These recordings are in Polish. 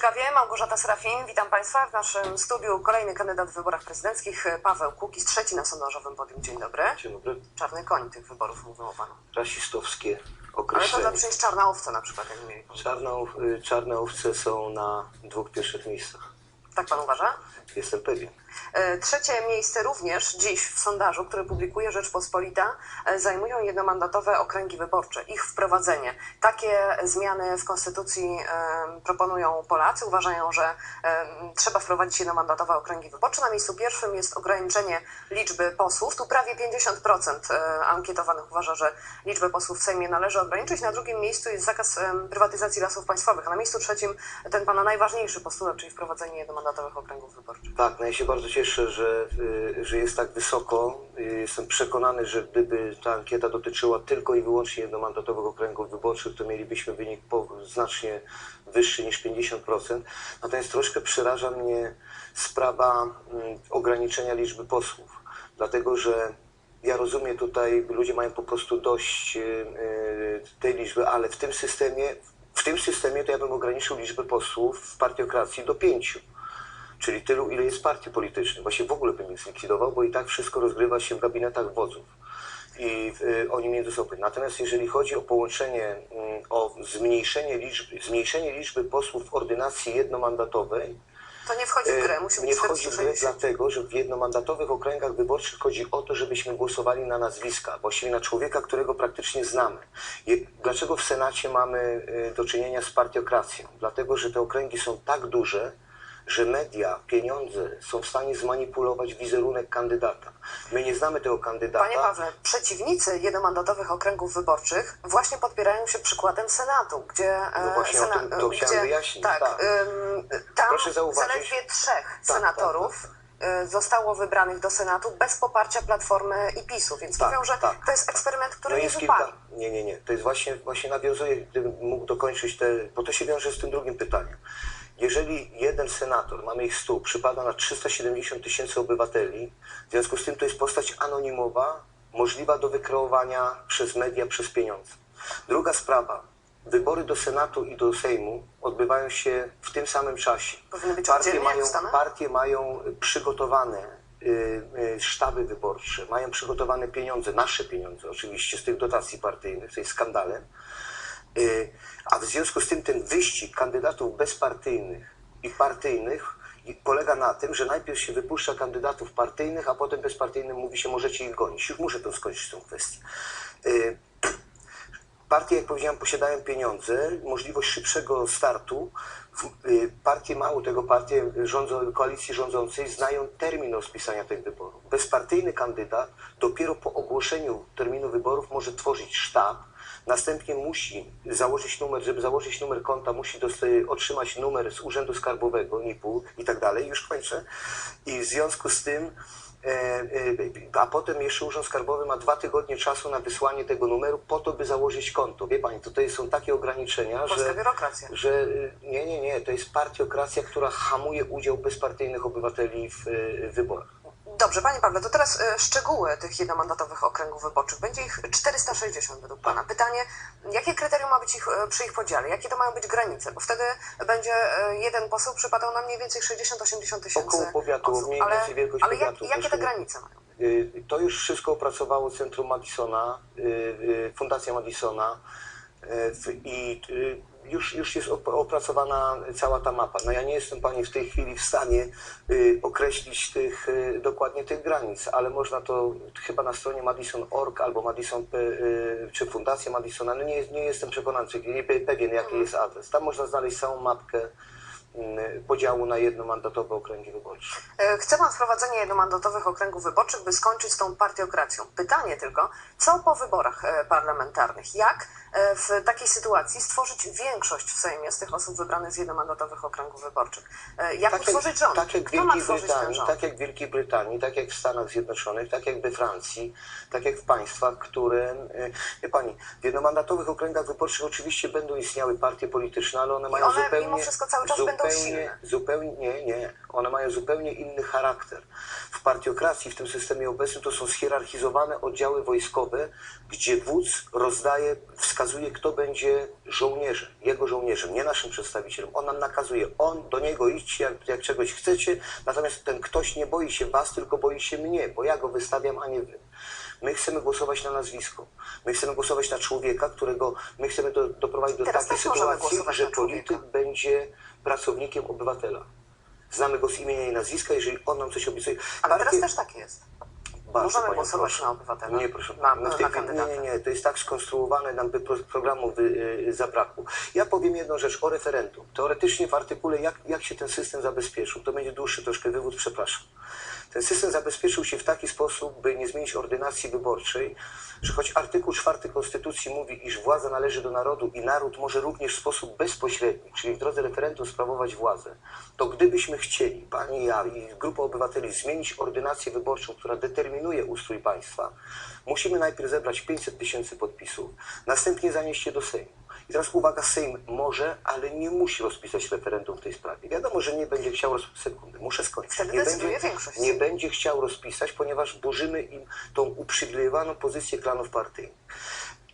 Kawie, Małgorzata Serafin. Witam Państwa w naszym studiu. Kolejny kandydat w wyborach prezydenckich, Paweł Kukiz, trzeci na sondażowym podium. Dzień dobry. Dzień dobry. Czarny koń tych wyborów mówią o Panu. Rasistowskie Ale to określenie. zawsze jest czarna owca na przykład, jak mieli pan. Czarne, y, czarne owce są na dwóch pierwszych miejscach. Tak Pan uważa? Jestem pewien. E, Trzecie miejsce również dziś w sondażu, który publikuje Rzeczpospolita, e, zajmują jednomandatowe okręgi wyborcze. Ich wprowadzenie. Takie zmiany w Konstytucji proponują Polacy. Uważają, że trzeba wprowadzić jednomandatowe okręgi wyborcze. Na miejscu pierwszym jest ograniczenie liczby posłów. Tu prawie 50% e, ankietowanych uważa, że liczbę posłów w Sejmie należy ograniczyć. Na drugim miejscu jest zakaz prywatyzacji lasów państwowych, a na miejscu trzecim ten pana najważniejszy postulat, czyli wprowadzenie jednomandatowych okręgów wyborczych. Tak, no ja się bardzo cieszę, że, y, że jest tak wysoko. Y, Jestem przekonany, że gdyby ta ankieta dotyczyła tylko i wyłącznie jednomandatowych okręgów wyborczych, to mielibyśmy wynik znacznie wyższy niż 50%. Natomiast troszkę przeraża mnie sprawa mm, ograniczenia liczby posłów, dlatego że ja rozumiem tutaj, ludzie mają po prostu dość y, tej liczby, ale w tym systemie, w tym systemie to ja bym ograniczył liczbę posłów w partiokracji do pięciu czyli tylu, ile jest partii politycznych. Właśnie w ogóle bym ich zlikwidował, bo i tak wszystko rozgrywa się w gabinetach wodzów i y, oni między sobą. Natomiast jeżeli chodzi o połączenie, mm, o zmniejszenie liczby, zmniejszenie liczby posłów w ordynacji jednomandatowej, To nie wchodzi w grę, y, musi nie wchodzi w grę 460. dlatego, że w jednomandatowych okręgach wyborczych chodzi o to, żebyśmy głosowali na nazwiska, właściwie na człowieka, którego praktycznie znamy. Dlaczego w Senacie mamy y, do czynienia z partiokracją? Dlatego, że te okręgi są tak duże, że media, pieniądze są w stanie zmanipulować wizerunek kandydata. My nie znamy tego kandydata. Panie Pawle, przeciwnicy jednomandatowych okręgów wyborczych właśnie podpierają się przykładem Senatu, gdzie... e, No właśnie o tym to chciałem wyjaśnić, Tak, tak. ym, tam Proszę zauważyć- zaledwie trzech tak, senatorów y, zostało wybranych do Senatu bez poparcia Platformy i PiSu, więc Tak, mówią, że tak. to jest eksperyment, który No nie wypali. Nie, nie, nie. To jest właśnie, właśnie nawiązuje, gdybym mógł dokończyć te, bo to się wiąże z tym drugim pytaniem. Jeżeli jeden senator, mamy ich 100, przypada na 370 tysięcy obywateli, w związku z tym to jest postać anonimowa, możliwa do wykreowania przez media, przez pieniądze. Druga sprawa. Wybory do Senatu i do Sejmu odbywają się w tym samym czasie. Partie mają, partie mają przygotowane y, y, sztaby wyborcze, mają przygotowane pieniądze, nasze pieniądze oczywiście, z tych dotacji partyjnych, to jest skandalem. Y, A w związku z tym ten wyścig kandydatów bezpartyjnych i partyjnych polega na tym, że najpierw się wypuszcza kandydatów partyjnych, a potem bezpartyjnym mówi się, możecie ich gonić. Już muszę to skończyć tą kwestię. Y, Partie, jak powiedziałem, posiadają pieniądze, możliwość szybszego startu. Y, Partie, mało tego, partie rządzą, koalicji rządzącej znają termin rozpisania tych wyborów. Bezpartyjny kandydat dopiero po ogłoszeniu terminu wyborów może tworzyć sztab, następnie musi założyć numer, żeby założyć numer konta, musi dosta- otrzymać numer z Urzędu Skarbowego, NIP-u i tak dalej, już kończę. I w związku z tym E, e, a potem jeszcze Urząd Skarbowy ma dwa tygodnie czasu na wysłanie tego numeru po to, by założyć konto. Wie Pani, to, to są takie ograniczenia, Polska że, biurokracja. że nie, nie, nie, to jest partiokracja, która hamuje udział bezpartyjnych obywateli w wyborach. Dobrze, Panie Pawle, to teraz e, szczegóły tych jednomandatowych okręgów wyborczych. Będzie ich 460 według Pana. Pytanie, jakie kryterium ma być ich, e, przy ich podziale? Jakie to mają być granice? Bo wtedy będzie e, jeden poseł przypadał na mniej więcej 60-80 tysięcy Około powiatu, osób. mniej ale, więcej wielkość ale jak, powiatu. jakie te granice mają? Y, To już wszystko opracowało Centrum Madisona, y, y, Fundacja Madisona i już, już jest op- opracowana cała ta mapa. No ja nie jestem Pani w tej chwili w stanie y, określić tych, y, dokładnie tych granic, ale można to chyba na stronie Madison.org albo Madison, y, czy Fundacja Madisona, no nie, nie jestem przekonany, czy nie pe- pewien jaki jest adres. Tam można znaleźć całą mapkę podziału na jednomandatowe okręgi wyborcze. E, Chce Pan wprowadzenia jednomandatowych okręgów wyborczych, by skończyć z tą partiokracją. Pytanie tylko, co po wyborach e, parlamentarnych? Jak w takiej sytuacji stworzyć większość w Sejmie z tych osób wybranych z jednomandatowych okręgów wyborczych? E, Jak tak utworzyć rząd? tak jak Kto Wielkiej Brytanii, rząd? tak jak w Wielkiej Brytanii, tak jak w Stanach Zjednoczonych, tak jak we Francji, tak jak w państwach, które, y, wie pani, w jednomandatowych okręgach wyborczych oczywiście będą istniały partie polityczne, ale one I mają one zupełnie... mimo wszystko cały czas będą będą zupełnie, silne. zupełnie, nie, nie. One mają zupełnie inny charakter. W partiokracji, w tym systemie obecnym, to są schierarchizowane oddziały wojskowe, gdzie wódz rozdaje, wskazuje, kto będzie żołnierzem, jego żołnierzem, nie naszym przedstawicielem. On nam nakazuje, on do niego idźcie, jak, jak czegoś chcecie, natomiast ten ktoś nie boi się was, tylko boi się mnie, bo ja go wystawiam, a nie wy. My chcemy głosować na nazwisko. My chcemy głosować na człowieka, którego my chcemy do, doprowadzić do Teraz takiej sytuacji, że polityk będzie pracownikiem obywatela. Znamy go z imienia i nazwiska, jeżeli on nam coś obiecuje. Ale Partie- teraz też tak jest. Bardzo Możemy głosować na obywatela. Nie, proszę. Na- w na tej kandydata. nie, nie, nie. To jest tak skonstruowane, nam by pro- programu y, zabrakło. Ja powiem jedną rzecz o referendum. Teoretycznie w artykule, jak, jak się ten system zabezpieczył, to będzie dłuższy troszkę wywód, przepraszam. Ten system zabezpieczył się w taki sposób, by nie zmienić ordynacji wyborczej, że choć artykuł 4 Konstytucji mówi, iż władza należy do narodu i naród może również w sposób bezpośredni, czyli w drodze referendum sprawować władzę, to gdybyśmy chcieli, pani ja i grupa obywateli, zmienić ordynację wyborczą, która determinuje ustrój państwa, musimy najpierw zebrać 500 tysięcy podpisów, następnie zanieść je do Sejmu. I teraz uwaga, Sejm może, ale nie musi rozpisać referendum w tej sprawie. Wiadomo, że nie będzie chciał roz... sekundy, muszę skończyć. Wtedy nie będzie, większość nie będzie chciał rozpisać, ponieważ burzymy im tą uprzywilejowaną pozycję klanów partyjnych.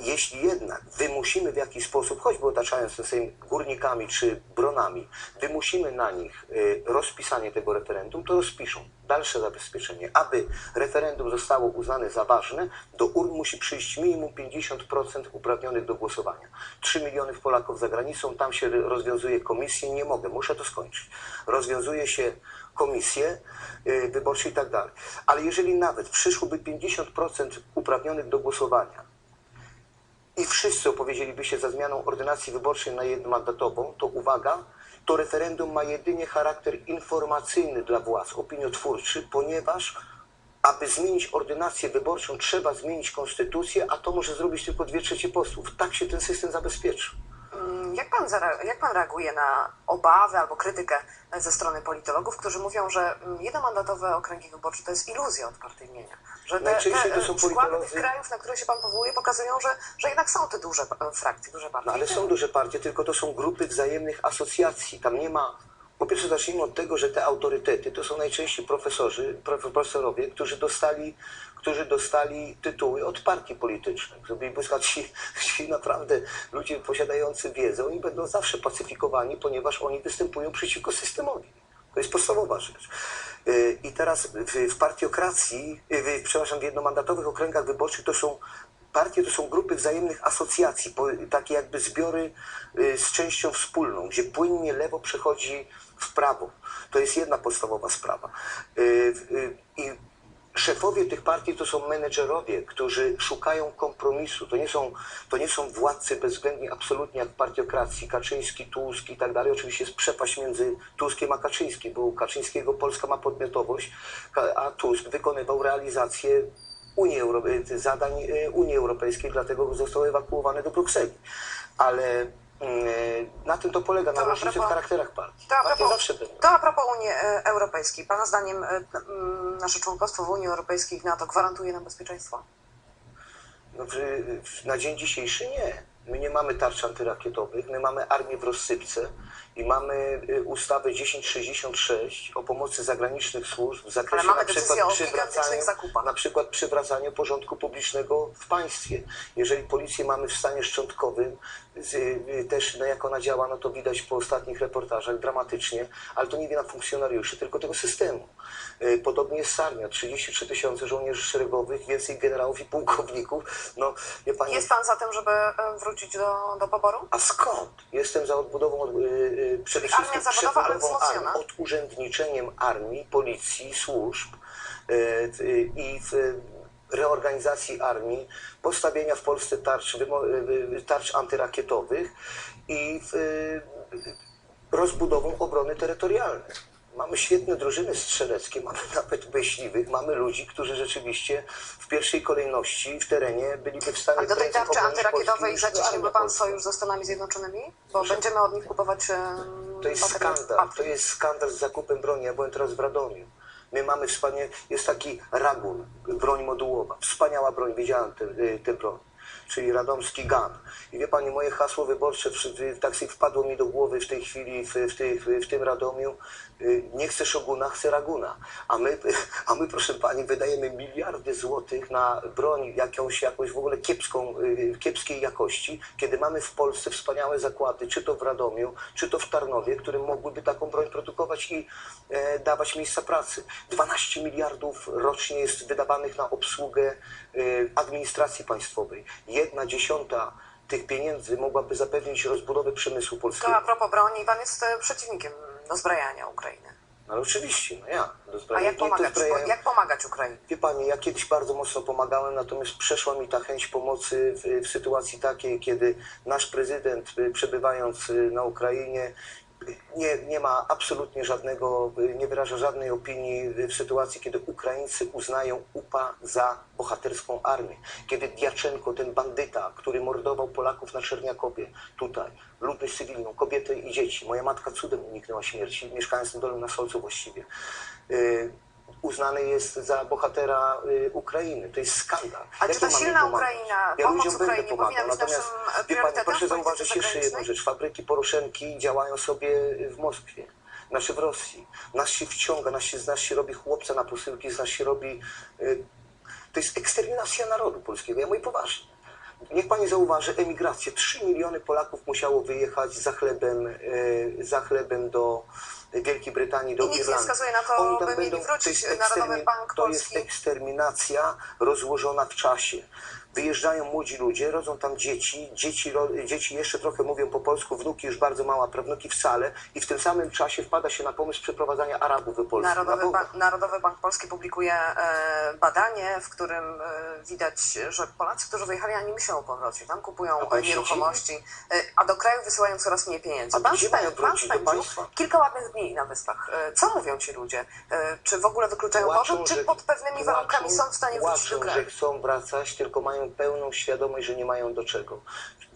Jeśli jednak wymusimy w jakiś sposób, choćby otaczając ten górnikami czy bronami, wymusimy na nich y, rozpisanie tego referendum, to rozpiszą. Dalsze zabezpieczenie. Aby referendum zostało uznane za ważne, do urn musi przyjść minimum 50% uprawnionych do głosowania. 3 miliony Polaków za granicą, tam się rozwiązuje komisję, nie mogę, muszę to skończyć. Rozwiązuje się komisje y, wyborcze i tak dalej. Ale jeżeli nawet przyszłoby 50% uprawnionych do głosowania, i wszyscy opowiedzieliby się za zmianą ordynacji wyborczej na jednomandatową, to uwaga, to referendum ma jedynie charakter informacyjny dla władz, opiniotwórczy, ponieważ aby zmienić ordynację wyborczą, trzeba zmienić konstytucję, a to może zrobić tylko dwie trzecie posłów. Tak się ten system zabezpieczy. Mm, Jak pan, jak pan reaguje na obawy albo krytykę ze strony politologów, którzy mówią, że mm, jednomandatowe okręgi wyborcze to jest iluzja odpartyjnienia? Że te, Najczęściej te to są e, przykłady politolodzy- tych krajów, na które się pan powołuje, pokazują, że, że jednak są te duże e, frakcje, duże partie. No ale są duże partie, tylko to są grupy wzajemnych asocjacji. Tam nie ma. Po pierwsze, zacznijmy od tego, że te autorytety to są najczęściej profesorzy, prof- profesorowie, którzy dostali, którzy dostali tytuły od partii politycznych. Zrobili błyska ci, ci naprawdę ludzie posiadający wiedzę, oni będą zawsze pacyfikowani, ponieważ oni występują przeciwko systemowi. To jest podstawowa rzecz. Yy, I teraz w, partiokracji, yy, w, przepraszam, w jednomandatowych okręgach wyborczych to są Partie to są grupy wzajemnych asocjacji, takie jakby zbiory y, z częścią wspólną, gdzie płynnie lewo przechodzi w prawo. To jest jedna podstawowa sprawa. Y, y, I szefowie tych partii to są menedżerowie, którzy szukają kompromisu. To nie są, to nie są władcy bezwzględni absolutnie jak partiokracji. Kaczyński, Tusk i tak dalej. Oczywiście jest przepaść między Tuskiem a Kaczyńskim, bo u Kaczyńskiego Polska ma podmiotowość, a Tusk wykonywał realizację Unii Euro- y, zadań y, Unii Europejskiej, dlatego został ewakuowany do Brukseli. Ale na tym to polega, na a różnicy w charakterach partii. To a, propos, zawsze będą. to a propos Unii e, Europejskiej. Pana zdaniem e, nasze członkostwo w Unii Europejskiej i w NATO gwarantuje nam bezpieczeństwo? No, na dzień dzisiejszy nie. My nie mamy tarcz antyrakietowych, my mamy armię w rozsypce i mamy y, ustawę 1066 o pomocy zagranicznych służb w zakresie na przykład, przywracania, na przykład przywracania porządku publicznego w państwie. Jeżeli policję mamy w stanie szczątkowym, z, y, też no, jak ona działa, no to widać po ostatnich reportażach dramatycznie, ale to nie wina funkcjonariuszy, tylko tego systemu. Y, Podobnie jest z armia, 33 tysiące żołnierzy szeregowych, więcej generałów i pułkowników. No, wie pani, Jest pan za tym, żeby wrócić do, do poboru? a skąd? Jestem za odbudową, od- y, y, przede Czyli armia wszystkim zawodowa, ale przebudową wzmocniona? armii, policji, służb y, y, i reorganizacji armii, postawienia w Polsce tarcz, y, y, tarcz antyrakietowych i y, rozbudową obrony terytorialnej. Mamy świetne drużyny strzeleckie, mamy nawet myśliwych, mamy ludzi, którzy rzeczywiście w pierwszej kolejności w terenie byliby w stanie A do tej tarczy antyrakietowej zacieśniłby pan sojusz ze Stanami Zjednoczonymi? Bo Proszę? będziemy od nich kupować To jest skandal. To jest skandal z zakupem broni. Ja byłem teraz w Radomiu. My mamy wspaniale, jest taki Ragun, broń modułowa. Wspaniała broń, widziałem tę tę broń. Czyli radomski GAN. I wie pani, moje hasło wyborcze w, w, tak sobie wpadło mi do głowy w tej chwili, w, w, w tym Radomiu, y, nie chcę szoguna, chcę raguna. A my, a my, proszę pani, wydajemy miliardy złotych na broń jakąś, jakąś w ogóle kiepską, y, kiepskiej jakości, kiedy mamy w Polsce wspaniałe zakłady, czy to w Radomiu, czy to w Tarnowie, które mogłyby taką broń produkować i e, dawać miejsca pracy. 12 miliardów rocznie jest wydawanych na obsługę e, administracji państwowej. Jedna dziesiąta tych pieniędzy mogłaby zapewnić rozbudowę przemysłu To polskiego. a propos broni, pan jest e, przeciwnikiem dozbrajania Ukrainy. Ale oczywiście, no ja. A jak pomagać, jak pomagać Ukrainie? Wie Pani, ja kiedyś bardzo mocno pomagałem, natomiast przeszła mi ta chęć pomocy w, w sytuacji takiej, kiedy nasz prezydent, y, przebywając y, na Ukrainie, nie, nie ma absolutnie żadnego, y, nie wyraża żadnej opinii y, w sytuacji, kiedy Ukraińcy uznają UPA za bohaterską armię. Kiedy Diaczenko, ten bandyta, który mordował Polaków na Czerniakowie, tutaj, ludność cywilną, kobiety i dzieci. Moja matka cudem uniknęła śmierci, mieszkając na Dolnym na Solcu właściwie. Uznany jest za bohatera y, Ukrainy. To jest skandal. A Jak czy ta my mamy silna pomagać? Ukraina, ja pomoc ludziom będę Ukrainie powinna pomagał. być naszym Natomiast wie pani, priorytetem proszę w zauważyć jeszcze jedną zagranicznej? rzecz. Fabryki Poroszenki działają sobie w Moskwie. Nasze w Rosji. Nas się wciąga, nas się, z nas się robi chłopca na posyłki, z nas się robi... Y, to jest eksterminacja narodu polskiego. Ja mówię poważnie. Niech pani zauważy emigrację. 3 miliony Polaków musiało wyjechać za chlebem, y, za chlebem do Wielkiej Brytanii, do I nic nie Irlandii. wskazuje na to, Oni tam by mieli będą- wrócić. to jest Narodowy ekstermin- Bank To jest Polski. eksterminacja rozłożona w czasie. Wyjeżdżają młodzi ludzie, rodzą tam dzieci, dzieci, dzieci jeszcze trochę mówią po polsku, wnuki już bardzo mała, prawnuki wcale i w tym samym czasie wpada się na pomysł przeprowadzania Arabów we Polsce. Narodowy. Bank, Narodowy Bank Polski publikuje e, badanie, w którym e, widać, że Polacy, którzy wyjechali, ani myślą o powrocie. Tam kupują pan e, nieruchomości, e, a do kraju wysyłają coraz mniej pieniędzy. A gdzie? Do spędził państwa? kilka ładnych dni na wyspach. E, Co mówią ci ludzie? E, Czy w ogóle wykluczają powrót, czy pod pewnymi warunkami są w stanie wrócić do kraju? że chcą wracać, tylko mają pełną świadomość, że nie mają do czego.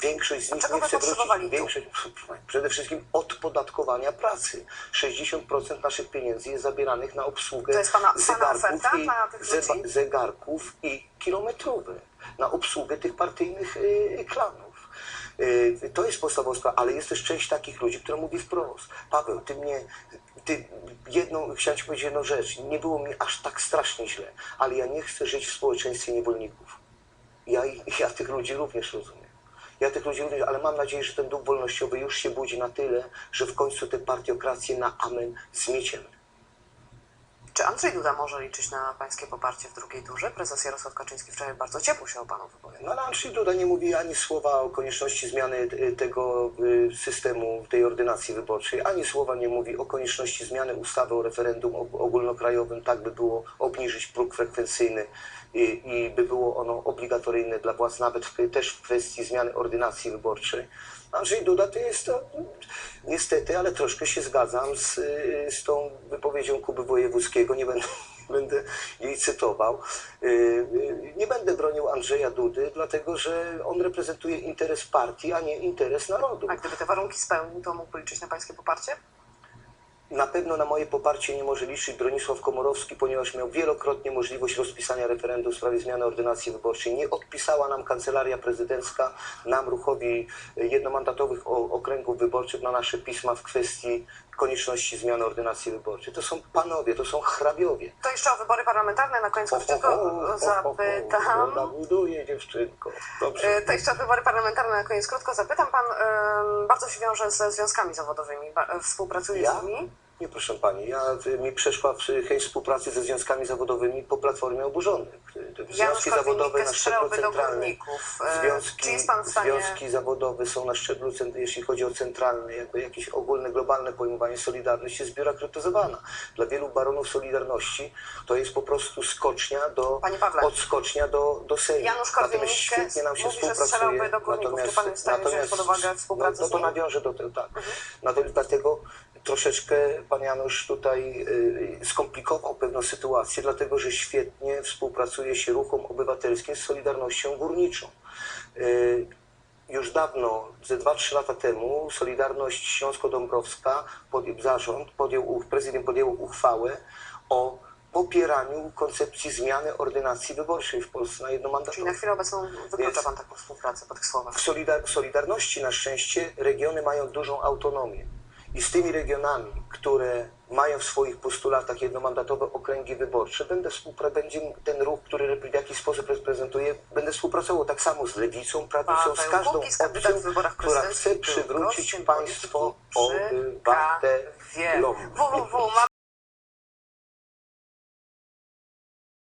Większość z nich czego nie chce wrócić. Większość, przede wszystkim odpodatkowania pracy. 60% naszych pieniędzy jest zabieranych na obsługę To jest pana- pana zegarków, oferta i, zeba- zegarków i kilometrowe. Na obsługę tych partyjnych y, klanów. Y, To jest podstawowa sprawa, ale jest też część takich ludzi, która mówi wprost. Paweł, ty mnie, ty jedną, chciałem ci powiedzieć jedną rzecz. Nie było mi aż tak strasznie źle, ale ja nie chcę żyć w społeczeństwie niewolników. Ja, ja tych ludzi również rozumiem. Ja tych ludzi również, ale mam nadzieję, że ten duch wolnościowy już się budzi na tyle, że w końcu tę partiokrację na amen zmieciemy. Czy Andrzej Duda może liczyć na pańskie poparcie w drugiej turze? Prezes Jarosław Kaczyński wczoraj bardzo ciepło się o panu wypowiedział. No ale Andrzej Duda nie mówi ani słowa o konieczności zmiany y, tego y, systemu, tej ordynacji wyborczej, ani słowa nie mówi o konieczności zmiany ustawy o referendum og- ogólnokrajowym, tak by było obniżyć próg frekwencyjny i, by było ono obligatoryjne dla władz, nawet w, też w kwestii zmiany ordynacji wyborczej. Andrzej Duda to jest to, niestety, ale troszkę się zgadzam z, z tą wypowiedzią Kuby Wojewódzkiego, nie będę, będę jej cytował. Y, y, Nie będę bronił Andrzeja Dudy, dlatego że on reprezentuje interes partii, a nie interes narodu. A gdyby te warunki spełnił, to mógł liczyć na pańskie poparcie? Na pewno na moje poparcie nie może liczyć Bronisław Komorowski, ponieważ miał wielokrotnie możliwość rozpisania referendum w sprawie zmiany ordynacji wyborczej. Nie odpisała nam kancelaria prezydencka, nam ruchowi jednomandatowych okręgów wyborczych na nasze pisma w kwestii konieczności zmiany ordynacji wyborczej. To są panowie, to są hrabiowie. To jeszcze o wybory parlamentarne na koniec ho, zapytam. Woda buduje dziewczynko. Dobrze. E, To jeszcze o wybory parlamentarne na koniec krótko zapytam. Pan bardzo się wiąże ze związkami zawodowymi, współpracuje Ja? z nimi? Nie, proszę pani, ja, mi przeszła w- chęć współpracy ze związkami zawodowymi po Platformie Oburzonych. Janusz Związki zawodowe na szczeblu centralnym. E, Związki, związki zawodowe są na szczeblu, jeśli chodzi o centralny, jakby jakieś ogólne, globalne pojmowanie Solidarność jest zbiurokratyzowana. Dla wielu baronów Solidarności to jest po prostu skocznia do, odskocznia do, do Sejmu. Janusz Natomiast świetnie nam się mówi, współpracuje. górników. Czy pan jest w stanie wziąć pod uwagę współpracę no, no to nawiążę do tego, tak. Natomiast dlatego troszeczkę pan Janusz tutaj y, skomplikował pewną sytuację, dlatego że świetnie współpracuje się ruchom obywatelskim z Solidarnością Górniczą. Y, już dawno, ze 2-3 lata temu, Solidarność Śląsko-Dąbrowska, podjął, zarząd, podjął, prezydium podjęło uchwałę o popieraniu koncepcji zmiany ordynacji wyborczej w Polsce na Czyli jednomandatową. na chwilę obecną wyklucza Pan taką współpracę po tych słowach. W Solidar- w Solidarności na szczęście regiony mają dużą autonomię i z tymi regionami, które mają w swoich postulatach jednomandatowe okręgi wyborcze, będę współpr- będzie ten ruch, który w jakiś sposób reprezentuje, będę współpracował tak samo z lewicą, prawicą, z każdą opcją, która chce przywrócić państwo obywatelom.